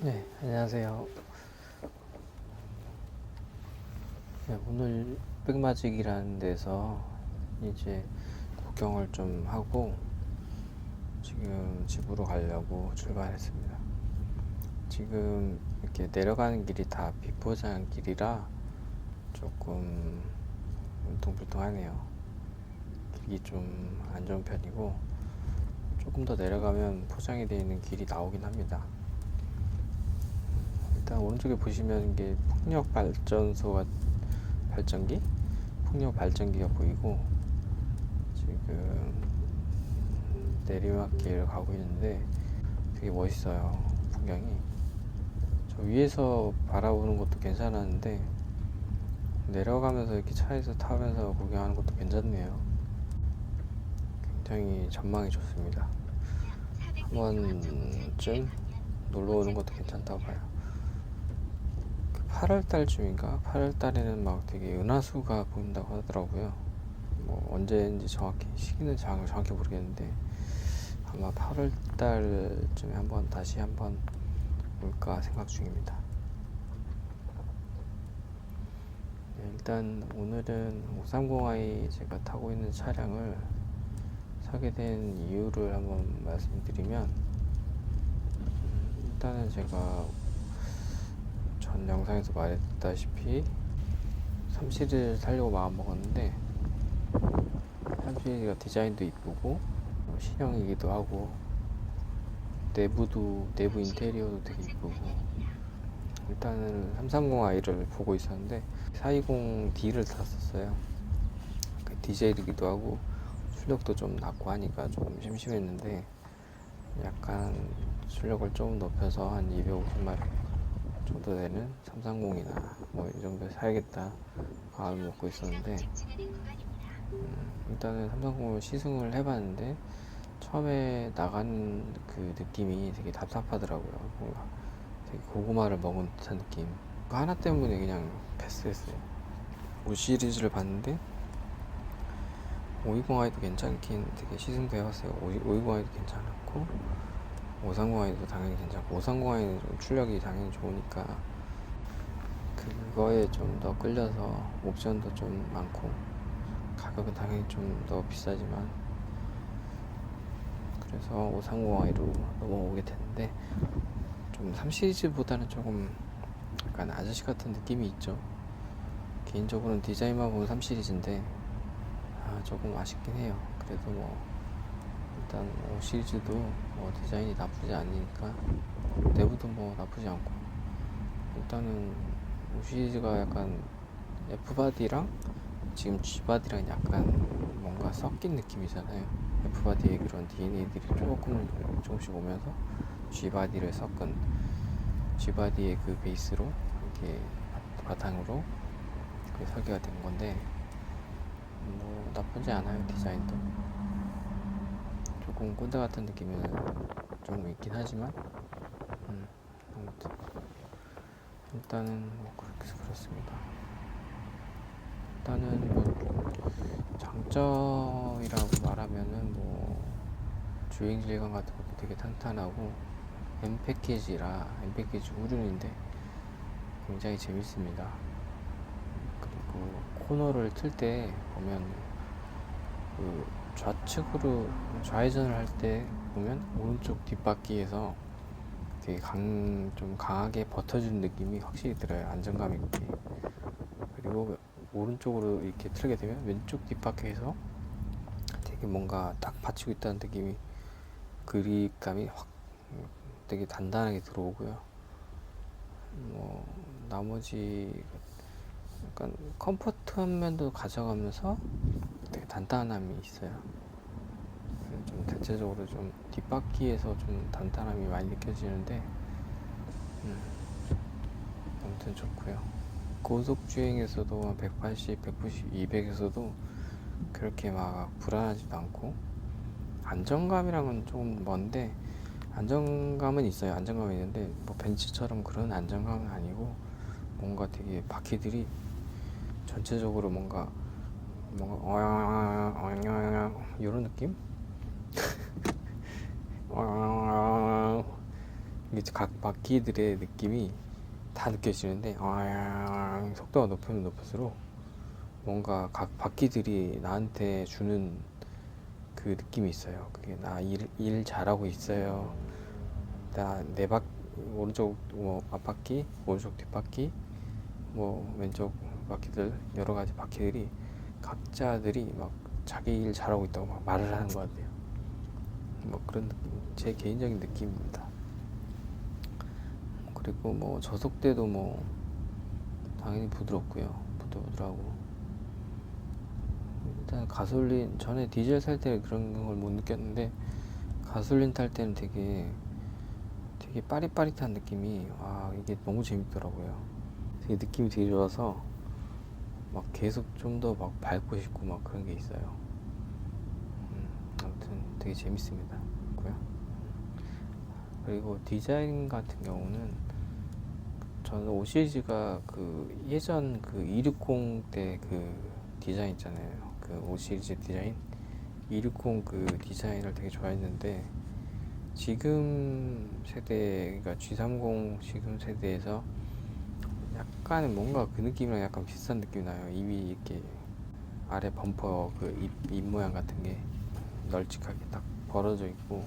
네, 안녕하세요. 네, 오늘 백마직이라는 데서 이제 구경을 좀 하고 지금 집으로 가려고 출발했습니다. 지금 이렇게 내려가는 길이 다 비포장 길이라 조금 울퉁불퉁하네요. 길이 좀 안 좋은 편이고 조금 더 내려가면 포장이 되어 있는 길이 나오긴 합니다. 일단 오른쪽에 보시면 이게 풍력 발전소가 발전기? 풍력 발전기가 보이고 지금 내리막길 가고 있는데 되게 멋있어요 풍경이. 저 위에서 바라보는 것도 괜찮았는데 내려가면서 이렇게 차에서 타면서 구경하는 것도 괜찮네요. 굉장히 전망이 좋습니다. 한 번쯤 놀러 오는 것도 괜찮다고 봐요 8월 달쯤인가? 8월 달에는 막 되게 은하수가 보인다고 하더라고요. 뭐 언제인지 정확히 시기는 정- 정확히 모르겠는데 아마 8월 달쯤에 한번 다시 한번 올까 생각 중입니다. 네, 일단 오늘은 530i 제가 타고 있는 차량을 사게 된 이유를 한번 말씀드리면 음, 일단은 제가 전 영상에서 말했다시피 3시리즈를 살려고 마음먹었는데 3시리즈가 디자인도 이쁘고 어, 신형이기도 하고 내부도 내부 인테리어도 되게 이쁘고 일단은 330i를 보고 있었는데 420D를 탔었어요. 그 디젤이기도 하고 출력도 좀 낮고 하니까 좀 심심했는데 약간 출력을 좀 높여서 한 250마력 정도 되는 330이나 뭐 이 정도 사야겠다 마음을 먹고 있었는데 음, 일단은 330을 시승을 해봤는데 처음에 나가는 그 느낌이 되게 답답하더라고요. 뭔가 되게 고구마를 먹은 듯한 느낌. 그 하나 때문에 그냥 패스했어요. 5 시리즈를 봤는데 520i도 괜찮긴 되게 시승도 해봤어요. 520i도 괜찮았고 530i도 당연히 괜찮고 530i는 좀 출력이 당연히 좋으니까 그거에 좀 더 끌려서 옵션도 좀 많고 가격은 당연히 좀 더 비싸지만. 그래서 530i로 넘어오게 됐는데 좀 3시리즈보다는 조금 약간 아저씨 같은 느낌이 있죠. 개인적으로는 디자인만 보면 3시리즈인데 아 조금 아쉽긴 해요. 그래도 뭐 일단 5 시리즈도 뭐 디자인이 나쁘지 않으니까 내부도 뭐 나쁘지 않고. 일단은 5 시리즈가 약간 F바디랑 지금 G바디랑 약간 뭔가 섞인 느낌이잖아요. F바디의 그런 DNA들이 조금 조금씩 오면서 G바디를 섞은 G바디의 그 베이스로 이렇게 바탕으로 그 설계가 된 건데 뭐 나쁘지 않아요 디자인도 조금 꼰대 같은 느낌은 좀 있긴 하지만 음, 아무튼. 일단은 뭐 그렇게 해서 그렇습니다. 일단은 뭐 장점이라고 말하면은 뭐 주행 질감 같은 것도 되게 탄탄하고 M 패키지라 M 패키지 후륜인데 굉장히 재밌습니다. 그리고 코너를 틀 때 보면 그 좌측으로 좌회전을 할 때 보면 오른쪽 뒷바퀴에서 되게 강, 좀 강하게 버텨주는 느낌이 확실히 들어요. 안정감 있게. 그리고 오른쪽으로 이렇게 틀게 되면 왼쪽 뒷바퀴에서 되게 뭔가 딱 받치고 있다는 느낌이 그립감이 확 되게 단단하게 들어오고요. 뭐 나머지 약간 컴포트한 면도 가져가면서 되게 단단함이 있어요. 좀 대체적으로 좀 뒷바퀴에서 좀 단단함이 많이 느껴지는데 음, 아무튼 좋고요. 고속 주행에서도 180, 190, 200에서도 그렇게 막 불안하지도 않고 안정감이랑은 좀 먼데 안정감은 있어요. 안정감이 있는데 뭐 벤츠처럼 그런 안정감은 아니고 뭔가 되게 바퀴들이 전체적으로 뭔가 뭔가 어영어영어영 이런 느낌? 어영어영 이게 각 바퀴들의 느낌이 다 느껴지는데 아, 속도가 높으면 높을수록 뭔가 각 바퀴들이 나한테 주는 그 느낌이 있어요. 그게 나 일 일 잘하고 있어요. 나내바 오른쪽 뭐 앞바퀴, 오른쪽 뒷바퀴, 뭐 왼쪽 바퀴들 여러 가지 바퀴들이 각자들이 막 자기 일 잘하고 있다고 막 말을 하는 것 같아요. 뭐 그런 느낌, 제 개인적인 느낌입니다. 그리고 뭐 저속대도 뭐 당연히 부드럽고요. 부들부들하고 일단 가솔린 전에 디젤 살 때 그런 걸 못 느꼈는데 가솔린 탈 때는 되게 되게 빠릿빠릿한 느낌이 와 이게 너무 재밌더라고요. 되게 느낌이 되게 좋아서 막 계속 좀 더 막 밟고 싶고 막 그런 게 있어요. 음, 아무튼 되게 재밌습니다. 그리고 디자인 같은 경우는 저는 5 시리즈가 그 예전 그 260 때 그 디자인 있잖아요. 그5 시리즈 디자인 260 그 디자인을 되게 좋아했는데 지금 세대 그러니까 G30 지금 세대에서 약간 뭔가 그 느낌이랑 약간 비슷한 느낌이 나요. 입이 이렇게 아래 범퍼 그 입 입 모양 같은 게 널찍하게 딱 벌어져 있고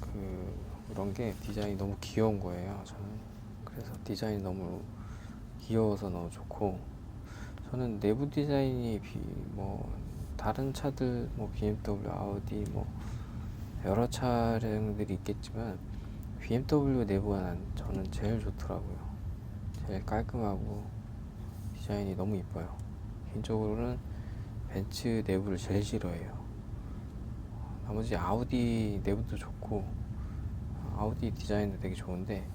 그 그런 게 디자인이 너무 귀여운 거예요. 저는 그래서 디자인이 너무 귀여워서 너무 좋고 저는 내부 디자인이 비, 뭐 다른 차들 뭐 BMW, 아우디 뭐 여러 차량들이 있겠지만 BMW 내부가 난 저는 제일 좋더라고요. 제일 깔끔하고 디자인이 너무 이뻐요. 개인적으로는 벤츠 내부를 제일 싫어해요. 나머지 아우디 내부도 좋고 아우디 디자인도 되게 좋은데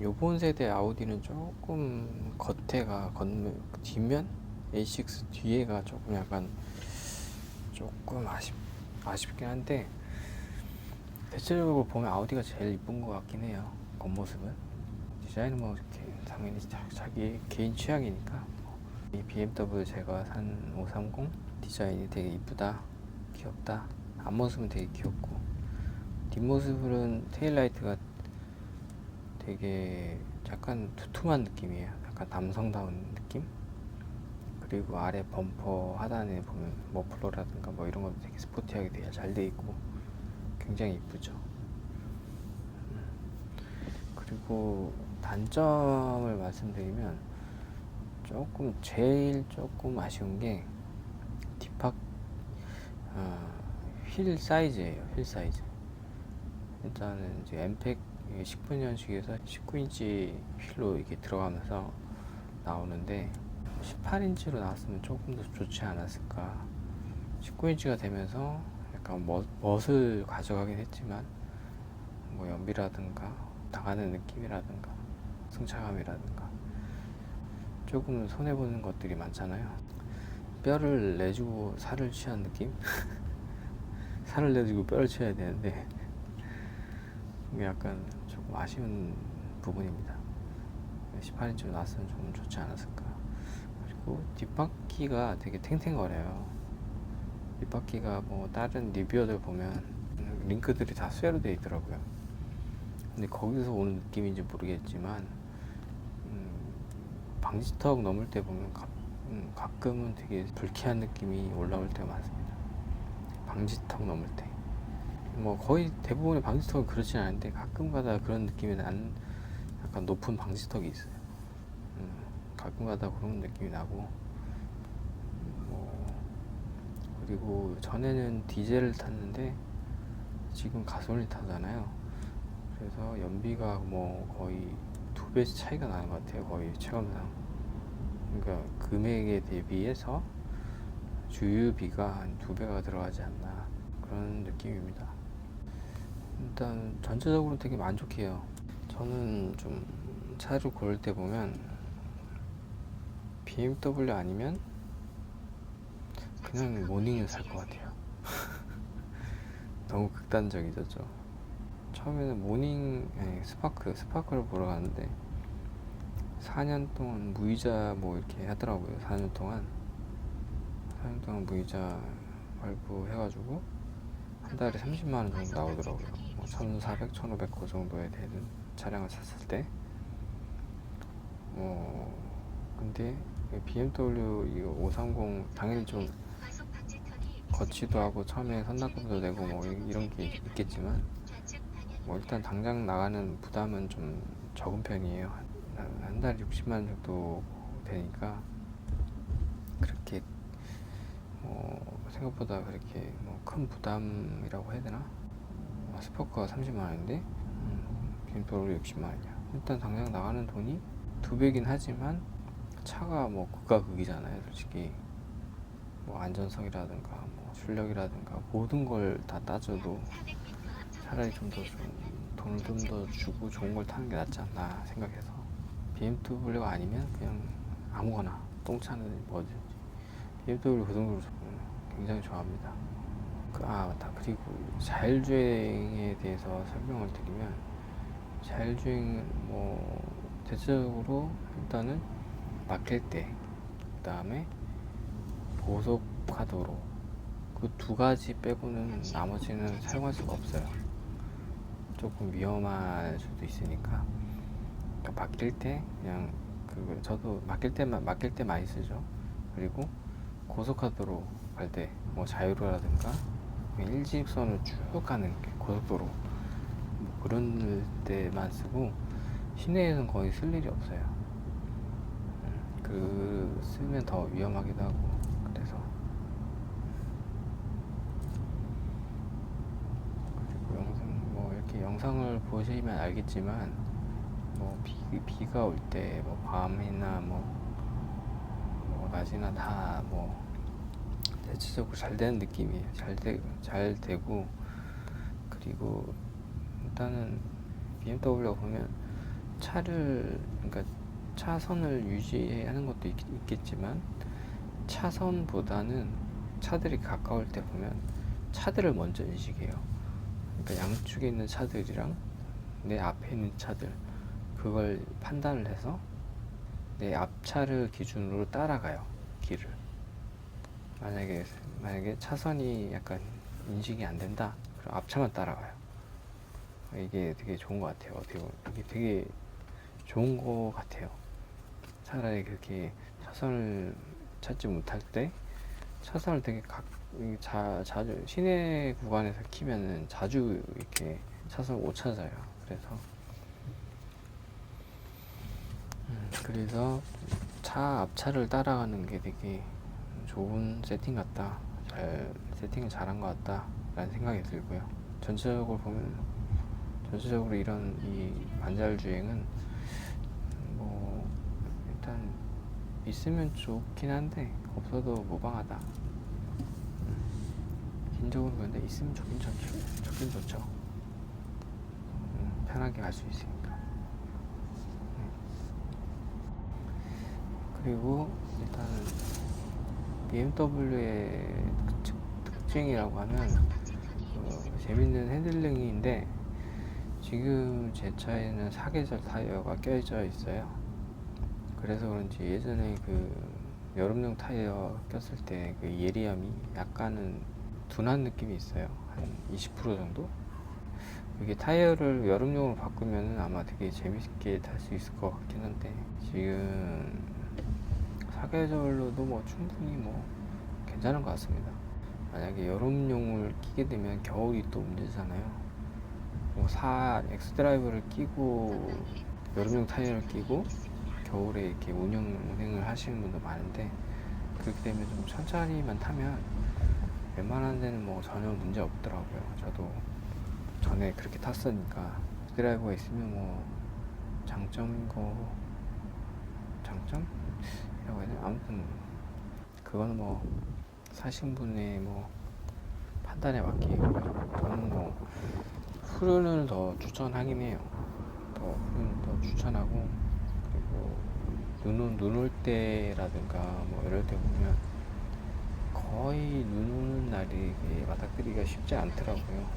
요번 세대 아우디는 조금 겉에가 겉면 뒷면 A6 뒤에가 조금 약간 조금 아쉽 아쉽긴 한데 대체적으로 보면 아우디가 제일 이쁜 것 같긴 해요 겉모습은 디자인은 뭐 이렇게 당연히 자, 자기 개인 취향이니까 이 BMW 제가 산 530 디자인이 되게 이쁘다 귀엽다 앞모습은 되게 귀엽고 뒷모습은 테일라이트가 되게 약간 두툼한 느낌이에요. 약간 남성다운 느낌? 그리고 아래 범퍼 하단에 보면 머플러라든가 뭐 이런 것도 되게 스포티하게 되게 잘 돼 있고 굉장히 이쁘죠. 음. 그리고 단점을 말씀드리면 조금 제일 조금 아쉬운 게 뒷팍 어, 휠 사이즈예요. 휠 사이즈. 일단은 이제 엠팩 19 년식에서 19인치 휠로 이렇게 들어가면서 나오는데 18인치로 나왔으면 조금 더 좋지 않았을까 19인치가 되면서 약간 멋, 멋을 가져가긴 했지만 뭐 연비라든가 나가는 느낌이라든가 승차감이라든가 조금 손해보는 것들이 많잖아요 뼈를 내주고 살을 취한 느낌? 살을 내주고 뼈를 취해야 되는데 약간 조금 아쉬운 부분입니다. 18인치로 나왔으면 좀 좋지 않았을까. 그리고 뒷바퀴가 되게 탱탱거려요. 뒷바퀴가 뭐 다른 리뷰어들 보면 링크들이 다 쇠로 되어 있더라고요. 근데 거기서 오는 느낌인지 모르겠지만 음, 방지턱 넘을 때 보면 가, 음, 가끔은 되게 불쾌한 느낌이 올라올 때가 많습니다. 방지턱 넘을 때. 뭐 거의 대부분의 방지턱은 그렇진 않은데 가끔가다 그런 느낌이 나는 약간 높은 방지턱이 있어요. 음, 가끔가다 그런 느낌이 나고 뭐 그리고 전에는 디젤을 탔는데 지금 가솔린 타잖아요. 그래서 연비가 뭐 거의 두배 차이가 나는 것 같아요. 거의 체감상. 그러니까 금액에 대비해서 주유비가 한 두 배가 들어가지 않나 그런 느낌입니다. 일단 전체적으로 되게 만족해요. 저는 좀 차를 고를 때 보면 BMW 아니면 그냥 모닝을 살 것 같아요. 너무 극단적이죠. 저. 처음에는 모닝 아니, 스파크 스파크를 보러 갔는데 4년 동안 무이자 뭐 이렇게 하더라고요. 4년 동안 4년 동안 무이자 발부 해가지고 한 달에 30만 원 정도 나오더라고요. 1400, 1500 그 정도에 되는 차량을 샀을 때 어, 근데 BMW 이거 530 당연히 좀 거치도 하고 처음에 선납금도 내고 뭐 이- 이런 게 있겠지만 뭐 일단 당장 나가는 부담은 좀 적은 편이에요. 한, 한 달에 60만 원 정도 되니까 그렇게 뭐 생각보다 그렇게 뭐 큰 부담이라고 해야 되나? 아, 스포커가 30만 원인데 음, BMW 60만 원이야. 일단 당장 나가는 돈이 두 배긴 하지만 차가 뭐 극과 극이잖아요, 솔직히. 뭐 안전성이라든가 뭐 출력이라든가 모든 걸 다 따져도 차라리 좀더좀 돈을 좀 더 주고 좋은 걸 타는 게 낫지 않나 생각해서 BMW가 아니면 그냥 아무거나 똥차는 뭐든지 BMW 그 정도로 굉장히 좋아합니다. 그, 아 맞다 그리고 자율주행에 대해서 설명을 드리면 자율주행은 뭐 대체적으로 일단은 막힐 때 그다음에 고속화도로 그 두 가지 빼고는 나머지는 사용할 수가 없어요. 조금 위험할 수도 있으니까 그러니까 막힐 때 그냥 그 저도 막힐 때만 막힐 때 많이 쓰죠. 그리고 고속화도로 갈 때 뭐 자유로라든가 일직선을 쭉 가는 게 고속도로 뭐 그런 때만 쓰고 시내에서는 거의 쓸 일이 없어요. 음, 그 쓰면 더 위험하기도 하고 영상 뭐 이렇게 영상을 보시면 알겠지만 뭐 비, 비가 올 때 뭐 밤이나 뭐, 뭐 낮이나 다 뭐 대체적으로 잘 되는 느낌이에요. 잘, 되, 잘 되고 그리고 일단은 BMW가 보면 차를 그러니까 차선을 유지하는 것도 있, 있겠지만 차선보다는 차들이 가까울 때 보면 차들을 먼저 인식해요. 그러니까 양쪽에 있는 차들이랑 내 앞에 있는 차들 그걸 판단을 해서 내 앞차를 기준으로 따라가요 길을. 만약에 만약에 차선이 약간 인식이 안 된다 그럼 앞차만 따라가요. 이게 되게 좋은 것 같아요. 어떻게 보면. 이게 되게 좋은 것 같아요. 차라리 그렇게 차선을 찾지 못할 때 차선을 되게 각, 이 자, 자주 시내 구간에서 키면은 자주 이렇게 차선을 못 찾아요. 그래서 음, 그래서 차 앞차를 따라가는 게 되게 좋은 세팅 같다. 잘 세팅을 잘한 것 같다라는 생각이 들고요. 전체적으로 보면 전체적으로 이런 이 반자율 주행은 뭐 일단 있으면 좋긴 한데 없어도 무방하다. 음, 개인적으로 근데 있으면 좋긴 좋죠. 좋긴 좋죠. 음, 편하게 갈 수 있으니까. 음. 그리고 일단은 BMW의 특, 특징이라고 하면 어, 재밌는 핸들링인데 지금 제 차에는 사계절 타이어가 껴져 있어요. 그래서 그런지 예전에 그 여름용 타이어 꼈을 때 그 예리함이 약간은 둔한 느낌이 있어요. 한 20% 정도? 이게 타이어를 여름용으로 바꾸면 아마 되게 재밌게 탈 수 있을 것 같긴 한데 지금 사계절로도 뭐 충분히 뭐 괜찮은 것 같습니다. 만약에 여름용을 끼게 되면 겨울이 또 문제잖아요. 뭐사 엑스 드라이브를 끼고 여름용 타이어를 끼고 겨울에 이렇게 운영을 하시는 분도 많은데 그렇게 되면 좀 천천히만 타면 웬만한 데는 뭐 전혀 문제 없더라고요. 저도 전에 그렇게 탔으니까 드라이버가 있으면 뭐 장점인 거 장점이라고 해야 되나 아무튼 그거는 뭐 사신 분의 뭐 판단에 맡기고요. 저는 뭐 후륜을 더 추천하긴 해요. 더 후륜을 더 추천하고 그리고 눈, 눈올 때라든가 뭐 이럴 때 보면 거의 눈 오는 날이 맞닥뜨리기가 쉽지 않더라고요.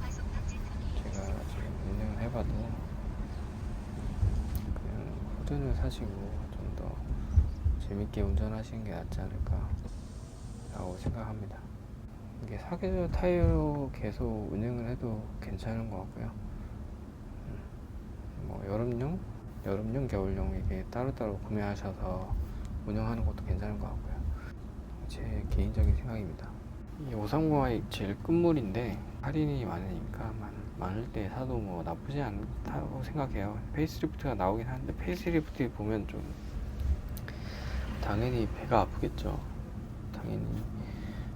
제가 지금 운영을 해봐도 그냥 후륜을 사시고 좀 더 재밌게 운전하시는 게 낫지 않을까 라고 생각합니다. 이게 사계절 타이어로 계속 운행을 해도 괜찮은 것 같고요. 뭐 여름용, 여름용, 겨울용 이게 따로따로 구매하셔서 운영하는 것도 괜찮은 것 같고요. 제 개인적인 생각입니다. 이 530i 제일 끝물인데 할인이 많으니까 많, 많을 때 사도 뭐 나쁘지 않다고 생각해요. 페이스리프트가 나오긴 하는데 페이스리프트 보면 좀 당연히 배가 아프겠죠. 당연히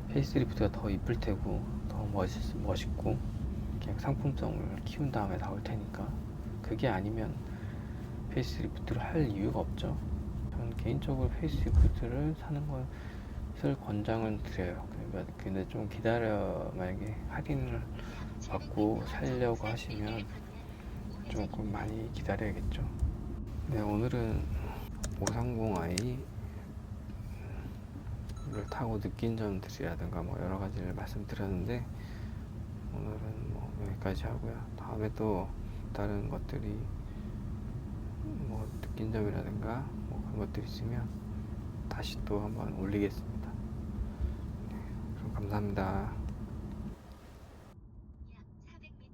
페이스리프트가 더 이쁠 테고 더 멋있, 멋있고 그냥 상품성을 키운 다음에 나올 테니까 그게 아니면 페이스리프트를 할 이유가 없죠. 저는 개인적으로 페이스리프트를 사는 것 을 권장을 드려요. 그러니까 근데 좀 기다려 만약에 할인을 받고 살려고 하시면 조금 많이 기다려야겠죠. 네, 오늘은 530i 를 타고 느낀 점들이라든가 뭐 여러 가지를 말씀드렸는데 오늘은 뭐 여기까지 하고요. 다음에 또 다른 것들이 뭐 느낀 점이라든가 뭐 그런 것들이 있으면 다시 또 한번 올리겠습니다. 감사합니다.